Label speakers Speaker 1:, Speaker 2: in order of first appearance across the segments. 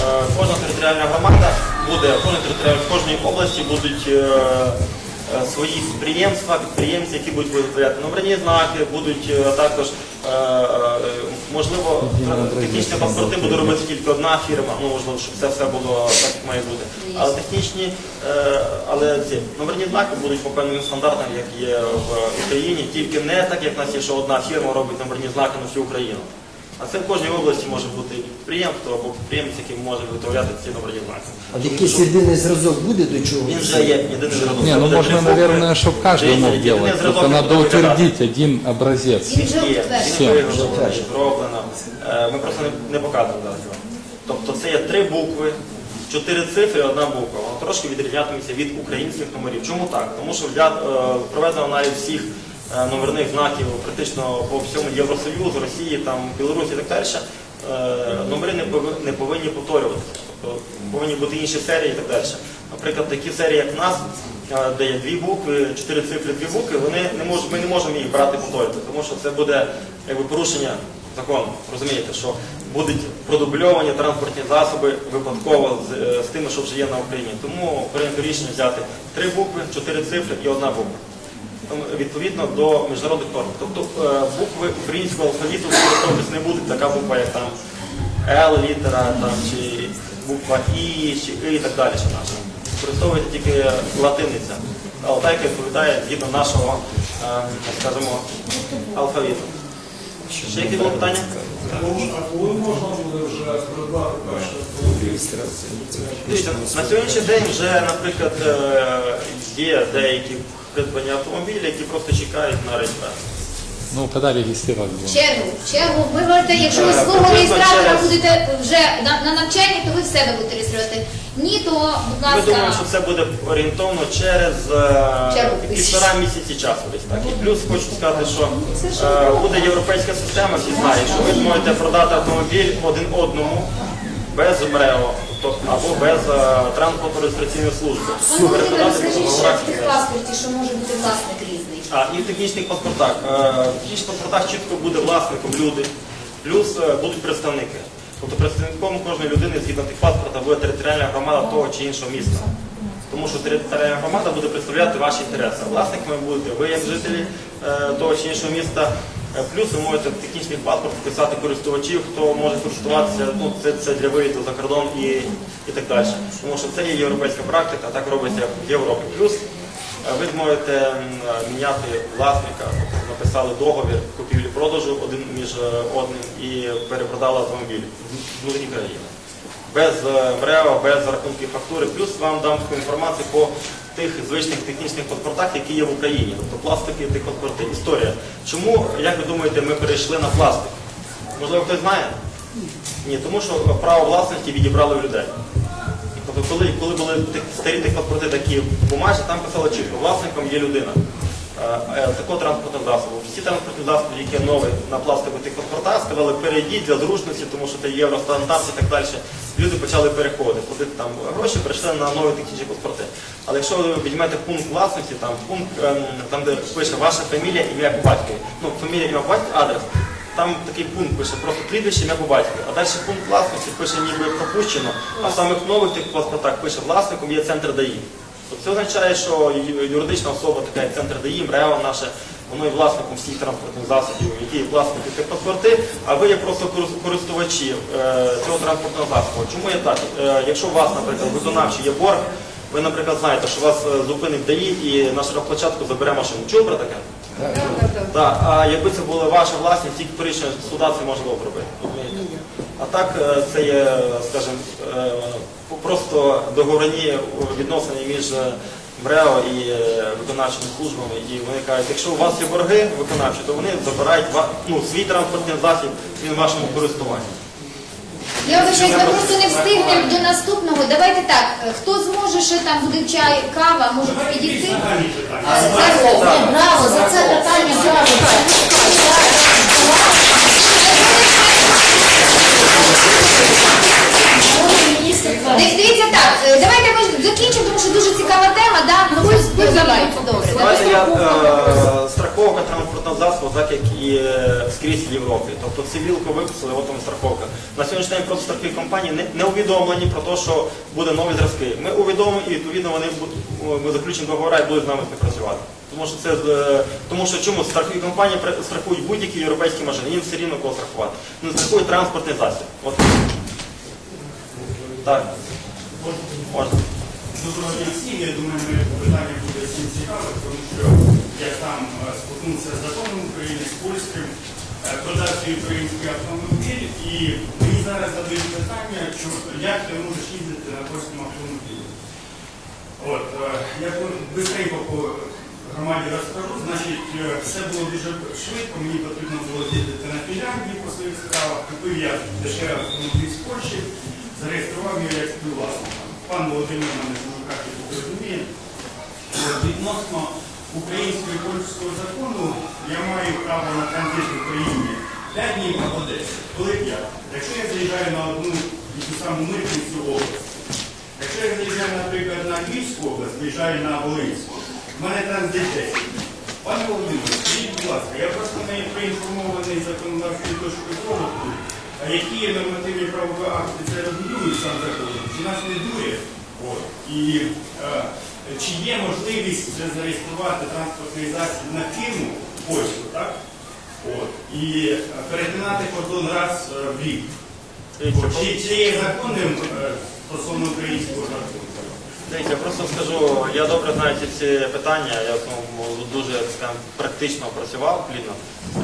Speaker 1: е, кожна територіальна громада буде, кожна територіальна, в кожній області будуть е, е, свої підприємства, підприємці, які будуть виготовляти номерні знаки, будуть також, можливо, технічні паспорти буде робити тільки одна фірма, ну можливо, щоб це все було так, як має бути. Але технічні, е, але ці номерні знаки будуть по певним стандартам, як є в Україні, тільки не так, як в нас є, що одна фірма робить номерні знаки на всю Україну. А це в кожній області може бути підприємство або підприємець, який може виготовляти ці знаки.
Speaker 2: А якийсь єдиний зразок буде до чого?
Speaker 1: Він вже є єдиний зразок.
Speaker 3: Не, ну
Speaker 1: буде
Speaker 3: можно,
Speaker 1: букви.
Speaker 3: наверное, чтобы каждый
Speaker 1: Дивіться,
Speaker 3: мог
Speaker 1: єдиний
Speaker 3: делать.
Speaker 1: зразок
Speaker 3: Только надо
Speaker 1: буде виглядати.
Speaker 3: утвердить один образец.
Speaker 4: Він вже
Speaker 1: Є,
Speaker 4: утверджений.
Speaker 1: він виготовлений, зроблено. Е, Ми просто не, не показуємо зараз його. Тобто це є три букви, чотири цифри, одна буква. Воно трошки відрізнятиметься від українських номерів. Чому так? Тому що для, е, проведено аналіз всіх номерних знаків практично по всьому Євросоюзу, Росії, там, Білорусі і так далі. Е, Номери не повинні, повторюватися. Тобто повинні бути інші серії і так далі. Наприклад, такі серії, як в нас, е, де є дві букви, чотири цифри, дві букви, вони не мож, ми не можемо їх брати повторювати, тому що це буде якби, порушення закону. Розумієте, що будуть продубльовані транспортні засоби випадково з, е, з тими, що вже є на Україні. Тому прийнято рішення взяти три букви, чотири цифри і одна буква. Відповідно до міжнародних норм. Тобто е, букви українського алфавіту використовуватись не будуть така буква, як там Л літера, там, чи буква І, чи І і так далі, що наша. Використовується тільки латиниця. Але яка відповідає згідно нашого, е, скажімо, алфавіту. Ще які були питання?
Speaker 5: Буде
Speaker 1: Дивіться, на сьогоднішній день вже, наприклад, е, є деякі придбані автомобілі, які просто чекають на реєстрацію.
Speaker 3: Ну, когда регистрировать будем?
Speaker 4: Чергу, чергу. Ви можете, якщо ви свого реєстратора будете вже на, на навчанні, то ви в себе будете реєструвати. Ні, то, будь
Speaker 1: Ми думаємо,
Speaker 4: ласка,
Speaker 1: що це буде орієнтовно через е,
Speaker 4: Чергу.
Speaker 1: півтора місяці часу десь так. І плюс хочу сказати, що е, буде європейська система, всі знають, що ви зможете продати автомобіль один одному без МРЕО, тобто або без е, транспортно-реєстраційної служби.
Speaker 4: Пане Володимире, розкажіть ще в тих паспорті, що може бути власник різний.
Speaker 1: А, і в технічних паспортах. Е, В технічних паспортах чітко буде власником люди, плюс е, будуть представники. Тобто представником кожної людини згідно тих паспорта буде територіальна громада того чи іншого міста. Тому що територіальна громада буде представляти ваші інтереси. Власниками будете ви як жителі е, того чи іншого міста. Е, Плюс ви можете технічний паспорт вписати користувачів, хто може користуватися, ну це, це для виїзду за кордон і, і так далі. Тому що це є європейська практика, так робиться в Європі. Плюс Е, Ви зможете е, міняти власника, тобто написали договір купівлі-продажу один між одним і перепродали автомобіль в другій країні. Без е, МРЕО, без рахунків фактури. Плюс вам дам таку інформацію по тих звичних технічних паспортах, які є в Україні. Тобто пластики, тих паспорти, історія. Чому, як ви думаєте, ми перейшли на пластик? Можливо, хтось знає? Ні, тому що право власності відібрали в людей. Тобто, коли, коли були старі тих паспорти такі бумажні, там писало чітко, власником є людина е, е, такого транспортного засобу. Всі транспортні засоби, які нові на пластикових паспортах, сказали, перейдіть для зручності, тому що це євростандарт і так далі. Люди почали переходити, платити там гроші, перейшли на нові технічні паспорти. Але якщо ви візьмете пункт власності, там пункт, ем, там де пише ваша фамілія, ім'я по батькові, ну фамілія, ім'я по адрес. Там такий пункт пише просто прізвище, ім'я по батькові. А далі пункт власності пише ніби пропущено, а в самих нових тих паспортах пише власником є центр ДАІ. Тобто це означає, що юридична особа, така як центр ДАІ, МРЕО наше, воно є власником всіх транспортних засобів, які власники паспорти, а ви є просто корис- користувачі е, цього транспортного засобу. Чому є так? Е, якщо у вас, наприклад, виконавчий є борг, ви, наприклад, знаєте, що вас е, зупинить ДАІ і на широкоплощадку забере машину. Чули про таке? Так, а якби це була ваша власність, тільки рішенню суда це можна було б робити. розумієте? А так це є, скажімо, просто договорні відносини між МРЕО і е, виконавчими службами. І вони кажуть, якщо у вас є борги виконавчі, то вони забирають ну, свій транспортний засіб, він в вашому користуванні.
Speaker 4: Я вважаю, ми просто не встигнемо до наступного. Давайте так, е, хто зможе, ще там буде чай, кава, може підійти? Браво, за це питання браво. Дивіться так, е, давайте закінчимо, тому що дуже цікава тема, да? Ну, давайте, добре.
Speaker 1: Давайте я е, страховка транспортного засобу, так як і е, скрізь в Європі. Тобто цивілку виписали, от вам страховка. На сьогоднішній день просто страхові компанії не, не увідомлені про те, що буде нові зразки. Ми увідомлені і відповідно вони будуть ми заключені договори і будуть з нами співпрацювати. Тому що це е, тому що чому страхові компанії при- страхують будь-які європейські машини, їм все рівно кого страхувати. Не страхують транспортний засіб. От. Так. Можна.
Speaker 6: Доброго дня всім. Я думаю, питання буде всім цікаве, тому що я сам е, з законом України, з польським, е, український автомобіль, і мені зараз задають питання, як ти можеш їздити на польському автомобілі. От, е, я швидко по громаді розкажу. Значить, все було дуже швидко, мені потрібно було з'їздити на Фінляндію по своїх справах. Купив я дешевий автомобіль з Польщі, зареєстрував його як співвласника. Пан Володимир мене краще розуміє. Відносно українського і польського закону я маю право на транзит в Україні 5 днів або 10. Коли 5? Якщо я заїжджаю на одну і ту саму митницю область, Якщо я заїжджаю, наприклад, на Львівську область, виїжджаю на Волинську, в мене транзит 10. Пане Володимире, скажіть, будь ласка, я просто не проінформований законодавчою точкою зору, а які нормативні правові акти це регулюють сам закон, чи нас не дує? От. І е, чи є можливість вже зареєструвати транспортний засіб на фірму польську, так? От. І е, перетинати кордон раз е, в рік. Чи, чи є законним е, стосовно українського закону?
Speaker 1: Дивіться, я просто скажу, я добре знаю ці всі питання, я тому дуже так практично працював плідно.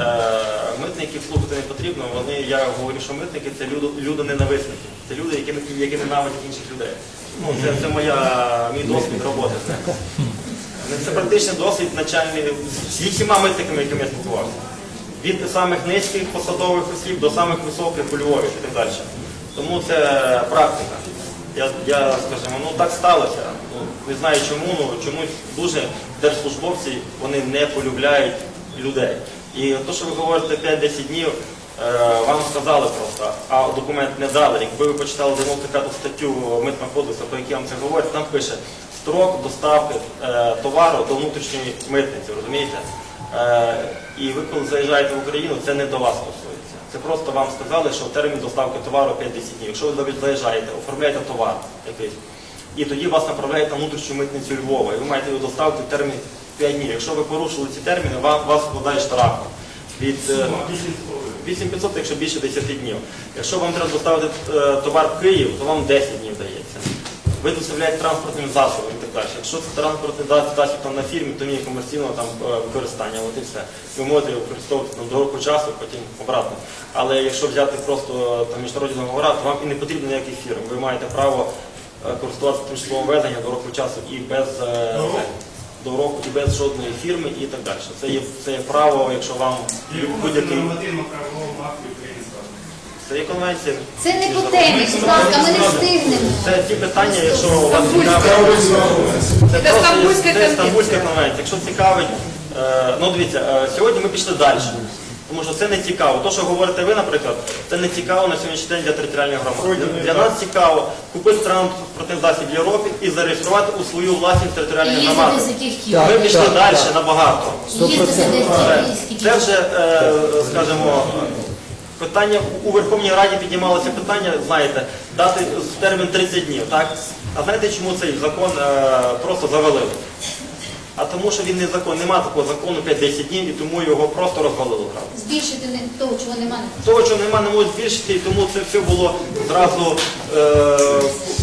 Speaker 1: Е, митників слухати не потрібно, вони, я говорю, що митники це люди, люди ненависники, це люди, які, які ненавидять інших людей. Ну, це, це моя, мій досвід роботи. Це, це практичний досвід начальний з всіма митниками, якими я спілкувався. Від самих низьких посадових осіб до самих високих у Львові і так далі. Тому це практика. Я, я скажімо, ну так сталося. Ну, не знаю чому, ну чомусь дуже держслужбовці вони не полюбляють людей. І те, що ви говорите 5-10 днів, е, вам сказали просто, а документ не дали. Якби ви почитали 95 статтю Митного кодексу, по якій вам це говорять, там пише строк доставки е, товару до внутрішньої митниці, розумієте? Е, і ви, коли заїжджаєте в Україну, це не до вас стосується. Це просто вам сказали, що термін доставки товару 5-10 днів. Якщо ви навіть заїжджаєте, оформляєте товар якийсь, і тоді вас направляють на внутрішню митницю Львова, і ви маєте його доставити в термін 5 днів. Якщо ви порушили ці терміни, вам, вас вкладають штрафом. Від, е,
Speaker 6: Сума 8,5.
Speaker 1: 8500, якщо більше 10 днів. Якщо вам треба доставити е, товар в Київ, то вам 10 днів дається. Ви доставляєте транспортним засобом далі. Якщо це транспортний засіб там, на фірмі, то ні комерційного там е, використання, от і все. Ви можете його використовувати там, до року часу, потім обратно. Але якщо взяти просто е, там, міжнародні договори, то вам і не потрібно ніяких фірм. Ви маєте право е, користуватися тимчасовим везенням до року часу і без
Speaker 6: До року?
Speaker 1: і без жодної фірми і так далі. Це є, це є право, якщо вам будь-який. Це є конвенція.
Speaker 4: Це не по темі, будь ласка, ми не встигнемо.
Speaker 1: Це ті питання, якщо вас цікавить. Це просто
Speaker 7: Стамбульська
Speaker 1: це Стамбульська
Speaker 7: конвенція.
Speaker 1: конвенція. Якщо цікавить, е, ну дивіться, е, сьогодні ми пішли далі. Тому що це не цікаво. То, що говорите ви, наприклад, це не цікаво на сьогоднішній день для територіальних громад. Для, для нас цікаво купити транспортний засіб в Європі і зареєструвати у свою власність
Speaker 4: їздити з яких тіл.
Speaker 1: Ми пішли далі набагато.
Speaker 4: Їздити
Speaker 1: це вже, е, скажімо, питання у Верховній Раді піднімалося питання, знаєте, дати термін 30 днів. Так? А знаєте, чому цей закон е, просто завалили? А тому, що він не закон, немає такого закону 5-10 днів, і тому його просто розвалили одразу.
Speaker 4: Збільшити не того, чого немає.
Speaker 1: Того, чого немає, не можуть збільшити, і тому це все було зразу е,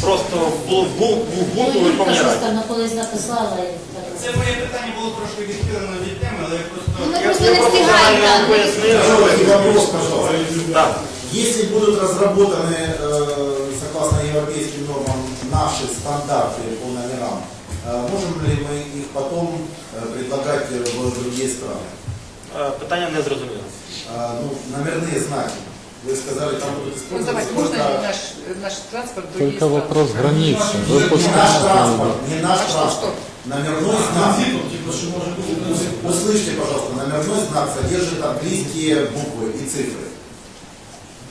Speaker 1: просто було в бу- бунту у Верховній Раді.
Speaker 8: там колись написала і так.
Speaker 6: Це моє питання було трошки відхилено від
Speaker 9: Если будут разработаны, э, согласно европейским нормам, наши стандарты по номерам, э, можем ли мы их потом э, предлагать в другие страны?
Speaker 1: Питание не зрозуміло.
Speaker 9: Ну, номерные знаки. Вы сказали, там будут использоваться ну,
Speaker 7: давайте, можно наш, наш транспорт?
Speaker 3: Только вопрос границы.
Speaker 9: Не, не наш транспорт, не наш
Speaker 7: а транспорт. Что,
Speaker 9: что? Номерной знак. Услышьте, пожалуйста, номерной знак содержит английские буквы и цифры.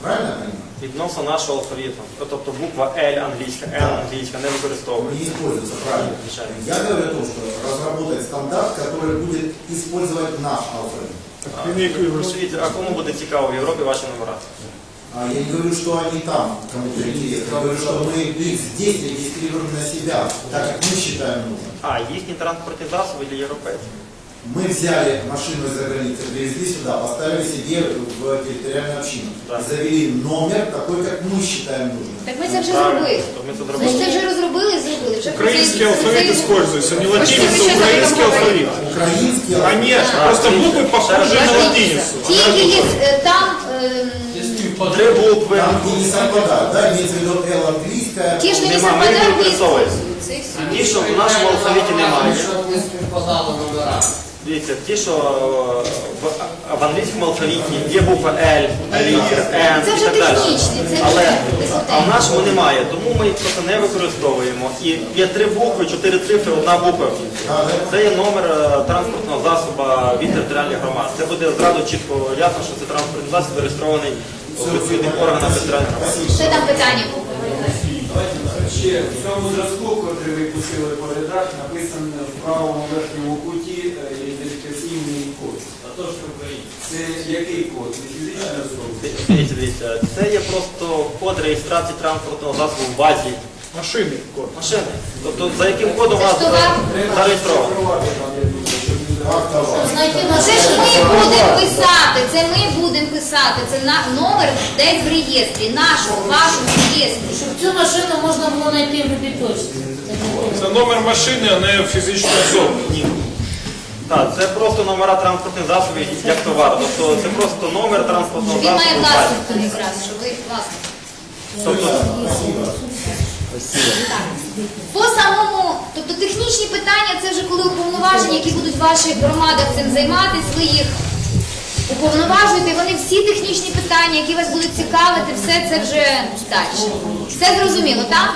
Speaker 9: Правильно я понимаю?
Speaker 1: Відносно нашого алфавіту. Тобто буква L англійська, N англійська не використовується.
Speaker 9: Не используется, правильно.
Speaker 1: Отвечаю.
Speaker 9: Я говорю о том, что разработать стандарт, который будет использовать наш алфавит.
Speaker 1: Світ, а кому буде цікаво в Європі ваші номера?
Speaker 9: А Я не говорю, что они там кому-то интересно. Я говорю, что мы их здесь регистрируем на себя, так как мы считаем нужным.
Speaker 1: А, їхні транспортні засоби для європейців.
Speaker 9: Мы взяли машину из-за границы, привезли сюда, поставили себе в территориальную общину.
Speaker 1: Да.
Speaker 9: Завели номер такой, как мы считаем нужным.
Speaker 4: Так ми це вже
Speaker 1: Правильно.
Speaker 4: зробили.
Speaker 1: То ми це
Speaker 4: Ми
Speaker 1: зробили.
Speaker 4: це вже розробили і зробили. Вже
Speaker 5: Украинский
Speaker 4: це-
Speaker 5: алфавит
Speaker 4: це-
Speaker 5: используется, не
Speaker 4: Почти
Speaker 5: латиница,
Speaker 4: сейчас
Speaker 5: украинский
Speaker 4: об этом
Speaker 5: алфавит.
Speaker 9: Украинский
Speaker 5: Конечно,
Speaker 1: Да.
Speaker 5: просто буквы похожи на
Speaker 4: Подождите,
Speaker 5: латиницу.
Speaker 4: Тільки є е, там ем,
Speaker 1: Три букви.
Speaker 9: Там, где не совпадают, да, имеется в виду L английская.
Speaker 4: ті ж не
Speaker 1: Нема, ми не
Speaker 4: совпадають, не
Speaker 1: використовуємо.
Speaker 4: используються. І все.
Speaker 1: Ті, що в нашому алфавіті немає.
Speaker 2: Щоб не співпадало номера.
Speaker 1: Дивіться, ті, що е, в, в англійському алфавіті є буква L, літер, N
Speaker 4: Це
Speaker 1: і
Speaker 4: вже
Speaker 1: так далі.
Speaker 4: технічні, це
Speaker 1: Але
Speaker 4: вже
Speaker 1: а в нашому немає, тому ми їх просто не використовуємо. І є три букви, чотири цифри, одна буква. Це є номер е, транспортного засобу від територіальних громад. Це буде зразу чітко ясно, що це транспортний засіб зареєстрований відповідних органах територіальних.
Speaker 4: Ще там питання.
Speaker 10: Ще в цьому зразку, котрий ви пустили по рядах, написано в правому верхньому куті е, ідентифікаційний код. А то ж Це який код? Фізична особа?
Speaker 1: Дивіться, дивіться, це є просто код реєстрації транспортного засобу в базі
Speaker 5: Машины код.
Speaker 1: машини. Тобто за яким кодом у вас зареєстровано.
Speaker 4: Це ж ми будемо писати, це ми будемо писати, це на номер десь в реєстрі, нашому, вашому реєстрі.
Speaker 8: Щоб цю машину можна було знайти в любій.
Speaker 5: Це номер машини, а не фізичної особи.
Speaker 1: Ні. Так, це просто номера транспортних засобів як товар. Тобто це просто номер транспортного
Speaker 4: Він має
Speaker 1: засобу. в базі.
Speaker 4: власник якраз, щоб ви власник.
Speaker 1: Тобто,
Speaker 4: По самому, тобто технічні питання, це вже коли уповноважені, які будуть в ваших громадах цим займатися, ви їх уповноважуєте, вони всі технічні питання, які вас будуть цікавити, все це вже далі. Все зрозуміло, так?